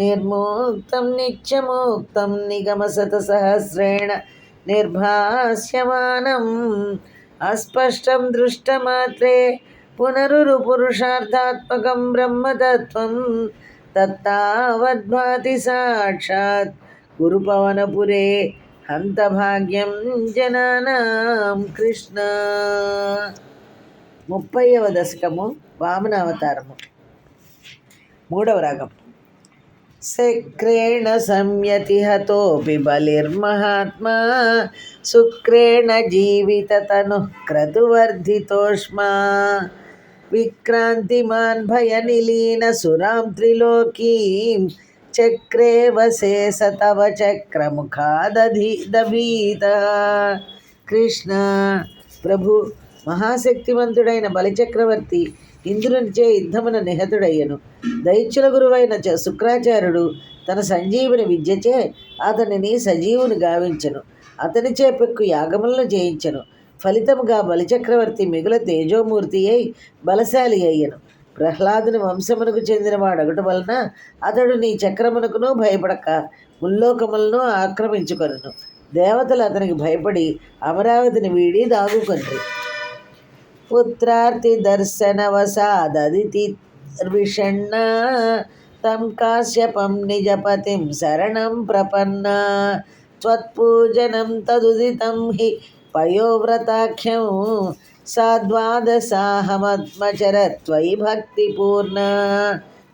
నిర్మోక్తం నిత్యమోక్తం నిగమశతసహస్రేణ నిర్భాస్యమానం అస్పష్టం దృష్టమాత్రే పునరురు పురుషార్థాత్మకం బ్రహ్మతత్వం తత్తావద్భాతి సాక్షాత్ గురుపవనపురే హంతభాగ్యం జనానాం కృష్ణ. ముప్పైవ దశకము వామనావతారము. మూడవ రాగం. శక్రేణ సంయతిహతోపి బలిర్మహాత్మా. శుక్రేణ జీవితతను క్రతువర్ధితోష్మా. విక్రాంతిమాన్ భయనిలీన సురాం త్రిలోకీం. చక్రే వశేష తవ చక్రముఖాదధి దభీత. కృష్ణ ప్రభు మహాశక్తివంతుడైన బలిచక్రవర్తి ఇంద్రునిచే యుద్ధమున నిహతుడయ్యను. దైత్యుల గురువైన చ- శుక్రాచార్యుడు తన సంజీవుని విద్యచే అతనిని సజీవుని గావించను. అతని చేపెక్కు యాగములను చేయించను. ఫలితముగా బలిచక్రవర్తి మిగుల తేజోమూర్తి అయి బలశాలి అయ్యను. ప్రహ్లాదుని వంశమునకు చెందినవాడగట వలన అతడు నీ చక్రమునకును భయపడక ముల్లోకములను ఆక్రమించుకొనను. దేవతలు అతనికి భయపడి అమరావతిని వీడి దాగుకొండ్రి. పుత్రార్తి దర్శనవసాదదితి విషణ్ణ తం కాశ్యపం నిజపతిం శరణం ప్రపన్న త్వత్పూజనం తదుదితం హి పయోవ్రతాఖ్యం సాద్వాదసాహమత్మచర త్వయి భక్తిపూర్ణ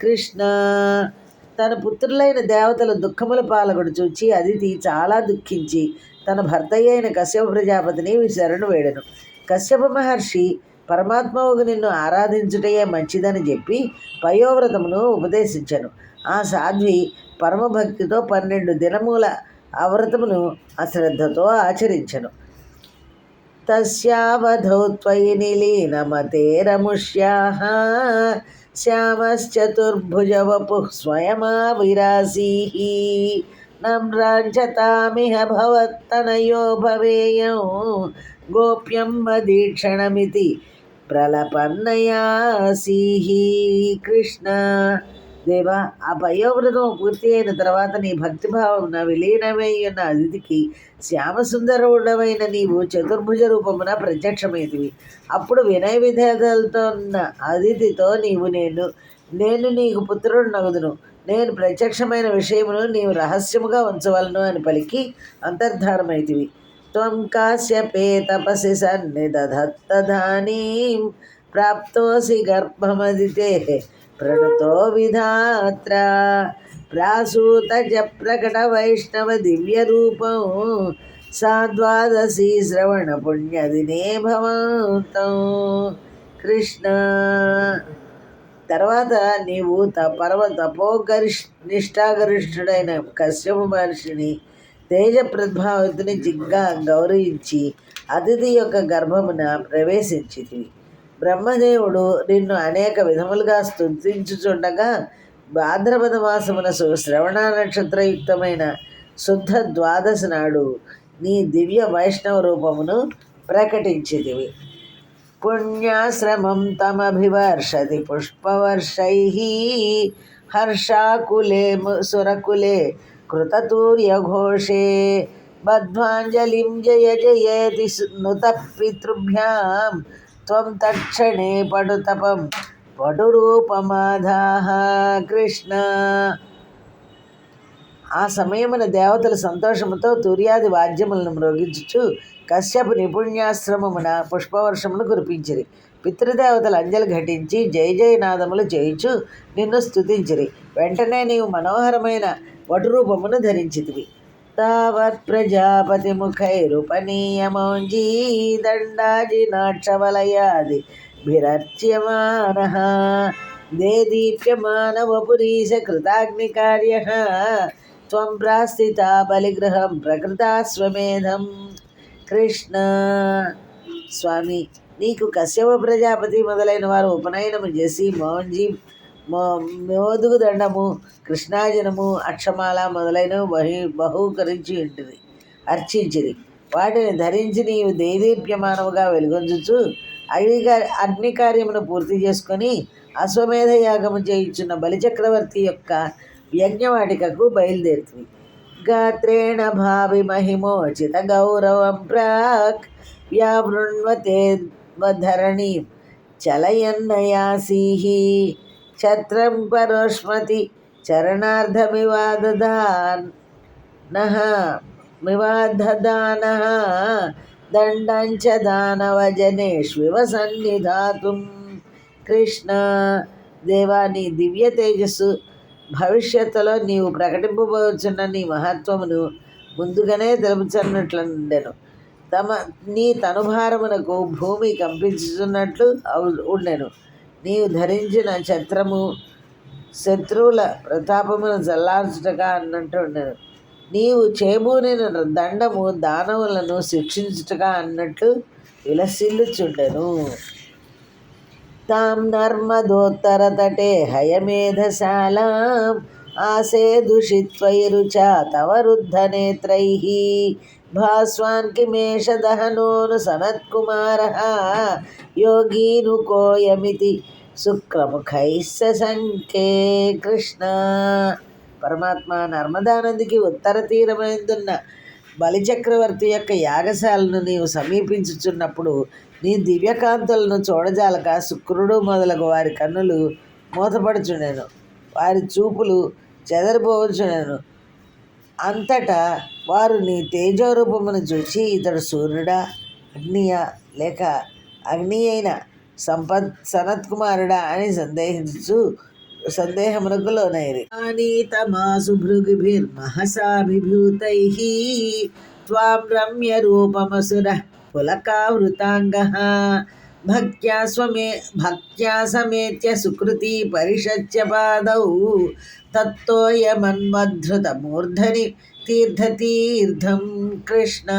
కృష్ణ తన పుత్రులైన దేవతల దుఃఖముల పాలకుడు చూచి అదితి చాలా దుఃఖించి తన భర్త అయిన కశ్యప ప్రజాపతిని శరణు వేడను. కశ్యప మహర్షి పరమాత్మవుకు నిన్ను ఆరాధించుటయే మంచిదని చెప్పి పయోవ్రతమును ఉపదేశించను. ఆ సాధ్వి పరమభక్తితో పన్నెండు దినముల అవ్రతమును అశ్రద్ధతో ఆచరించను. తస్యావధౌ త్వయి నిలీనమతేరముష్యాः స్వయమా స్వయమావిరాసీः నమ్రాంచతామిహ భవత్తనయో భవేయం గోప్యం మదీక్షణమితి ప్రలపన్నయాసీః కృష్ణ. దేవా ఆ పయోవ్రతం పూర్తి అయిన తర్వాత నీ భక్తిభావం నా విలీనమై ఉన్న అతిథికి శ్యామసుందరుడమైన నీవు చతుర్భుజ రూపమున ప్రత్యక్షమైతివి. అప్పుడు వినయ విధేదలతో ఉన్న అతిథితో నీవు నేను నేను నీకు పుత్రుడు నగుదును. నేను ప్రత్యక్షమైన విషయమును నీవు రహస్యముగా ఉంచవలను అని పలికి అంతర్ధానమైతివి. త్వం కాశ్యపే తపసి సన్నిదధత్తధానీం ప్రాప్తోసి గర్భమదితే ప్రణుతో విధాత్ర ప్రాసూత చ ప్రకట వైష్ణవ దివ్య రూపం సాద్వాదశీ శ్రవణ పుణ్యదినే భవంతం కృష్ణ తర్వాత నీవు త పరమ తపోగరిష్ నిష్ఠాగరిష్ఠుడైన కశ్యప మహర్షిని తేజ ప్రభావతిని జిగ్గా గౌరవించి అతిథి యొక్క గర్భమున ప్రవేశించింది బ్రహ్మదేవుడు నిన్ను అనేక విధములుగా స్థుతించుచుండగా భాద్రపద మాసమున సు- శ్రవణ నక్షత్రయుక్తమైన శుద్ధ ద్వాదశి నాడు నీ దివ్య వైష్ణవ రూపమును ప్రకటించితివి. పుణ్యాశ్రమం తమభివర్షతి పుష్పవర్షై హర్షాకులే ము- సురకులే కృతతూర్యఘోషే. బధ్వాంజలిం జయ జయేతి నుత పితృభ్యాం త్వం తక్షణే పడుతపం. పటురూపమాధాహ కృష్ణ. ఆ సమయమున దేవతలు సంతోషముతో తూర్యాది వాద్యములను మ్రోగించుచు కశ్యపు నిపుణ్యాశ్రమమున పుష్పవర్షమును కురిపించిరి. పితృదేవతలు అంజలి ఘటించి జయ జయనాదములు చేయించు నిన్ను స్తుతించిరి. వెంటనే నీవు మనోహరమైన వటురూపమును ధరించితివి. తావత్ ప్రజాపతి ముఖైరుపనీయమౌంజీ దండాజి నాక్షవలయాది భిరర్చ్యమాన దేదీప్యమానవపురీశ కృతాగ్నికార్య త్వం ప్రాస్థిత బలిగృహం ప్రకృతాస్వమేధం కృష్ణ. స్వామి నీకు కశ్యప ప్రజాపతి మొదలైన వారు ఉపనయనము చేసి మోంజీ మో మోదుగు దండము కృష్ణాజనము అక్షమాల మొదలైనవి బహి బహూకరించి ఉంటుంది అర్చించిరి. వాటిని ధరించి నీవు దేదీప్యమానముగా వెలుగొంచుచు అగ్ని అగ్ని కార్యమును పూర్తి చేసుకొని అశ్వమేధ యాగము చేయించున్న బలిచక్రవర్తి యొక్క యజ్ఞవాటికకు బయలుదేరుతుంది గాత్రేణ భావి మహిమోచిత గౌరవం ప్రాక్ వ్యావృణ్వతే పద్మధరణి చలయన్నయాసీః ఛత్రం పరోష్మతి చరణార్థమివాదదానః మివాదదానః దండంచ దానవజనేష్వివ సన్నిధాతుం. కృష్ణ దేవాని దివ్య తేజస్సు భవిష్యత్తులో నీవు ప్రకటింపబోచున్న నీ మహత్వమును ముందుగానే తెలుపుచున్నట్లుండెను. తమ నీ తనుభారమునకు భూమి కంపించుతున్నట్లు ఉండెను. నీవు ధరించిన ఛత్రము శత్రువుల ప్రతాపమును చల్లార్చుటగా అన్నట్టు ఉండెను. నీవు చేబూనిన దండము దానవులను శిక్షించుటగా అన్నట్లు విలసిల్లుచుండెను. తాం నర్మదోత్తరతటే హయమేధశాలాం ఆసేదుషిత్వైరుచా తవ రుద్ధనేత్రైः భాస్వాన్ సనత్కుమార సనత్కుమారः యోగీనుకోయమితి శుక్రముఖైः సంకే కృష్ణ పరమాత్మ నర్మదానందికి ఉత్తర తీరమైందున్న బలిచక్రవర్తి యొక్క యాగశాలను నీవు సమీపించుచున్నప్పుడు నీ దివ్యకాంతులను చూడజాలక శుక్రుడు మొదలగు వారి కన్నులు మూతపడుచుండెను. వారి చూపులు చెదరిపోవచ్చునెను అంతటా వారు నీ తేజోరూపమును చూచి ఇతడు సూర్యుడా అగ్నియా లేక అగ్ని అయిన సంపత్ సనత్ కుమారుడా అని సందేహించు సందేహమునకు లోనైరి. అనీతమాసు భృగిభిర్మహసాభిభూతై త్వాం రమ్య రూపమసుర పులకావృతాంగ భక్త్యా స్వమే భక్త్యా సమేత్య సుకృతి పరిషత్య పాదౌ. తత్తోయమన్మధృతమూర్ధని తీర్థతీర్థం కృష్ణ.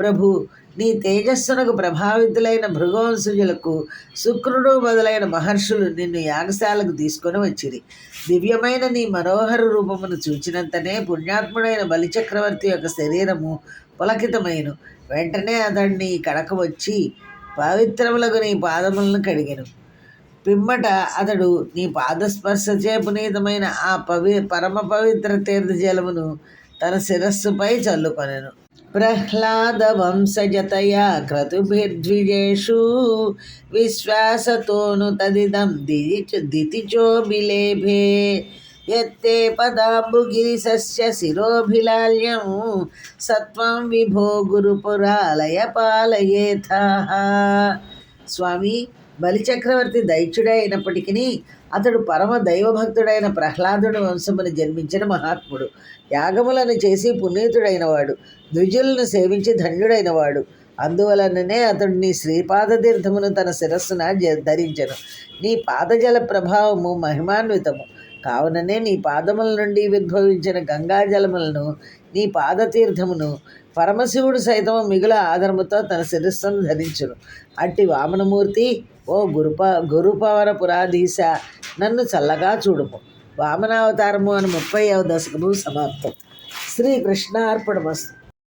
ప్రభు నీ తేజస్సునకు ప్రభావితులైన భృగవంశులకు శుక్రుడు మొదలైన మహర్షులు నిన్ను యాగశాలకు తీసుకొని వచ్చిరి. దివ్యమైన నీ మనోహర రూపమును చూచినంతనే పుణ్యాత్ముడైన బలిచక్రవర్తి యొక్క శరీరము పులకితమైన వెంటనే అతడిని కడక వచ్చి పవిత్రములకు నీ పాదములను కడిగెను. పిమ్మట అతడు నీ పాదస్పర్శచే పునీతమైన ఆ పవి పరమ పవిత్ర తీర్థజలమును తన శిరస్సుపై చల్లుకొనెను. ప్రహ్లాద వంశజతయా క్రతుభిర్ద్విజేషు విశ్వాసతోను తదిదం దితిచో బిలేభే ఎత్తే పదాంబుగిరిశస్య శిరోభిలాల్యం. సత్వం విభో గురుపురాలయ పాలయేథ. స్వామి బలిచక్రవర్తి దైత్యుడే అయినప్పటికీ అతడు పరమ దైవభక్తుడైన ప్రహ్లాదుడు వంశమును జన్మించిన మహాత్ముడు. యాగములను చేసి పునీతుడైనవాడు ద్విజులను సేవించి ధన్యుడైనవాడు. అందువలననే అతడు నీ శ్రీపాద తీర్థమును తన శిరస్సున జ- నీ పాదజల ప్రభావము మహిమాన్వితము. కావుననే నీ పాదముల నుండి ఉద్భవించిన గంగాజలములను నీ పాదతీర్థమును పరమశివుడు సైతం మిగుల ఆదరముతో తన శిరస్సును ధరించును. అట్టి వామనమూర్తి ఓ గురుప గురుపవన పురాధీశ నన్ను చల్లగా చూడుము. వామనావతారము అని ముప్పై దశకము సమాప్తం. శ్రీకృష్ణార్పణమస్తు.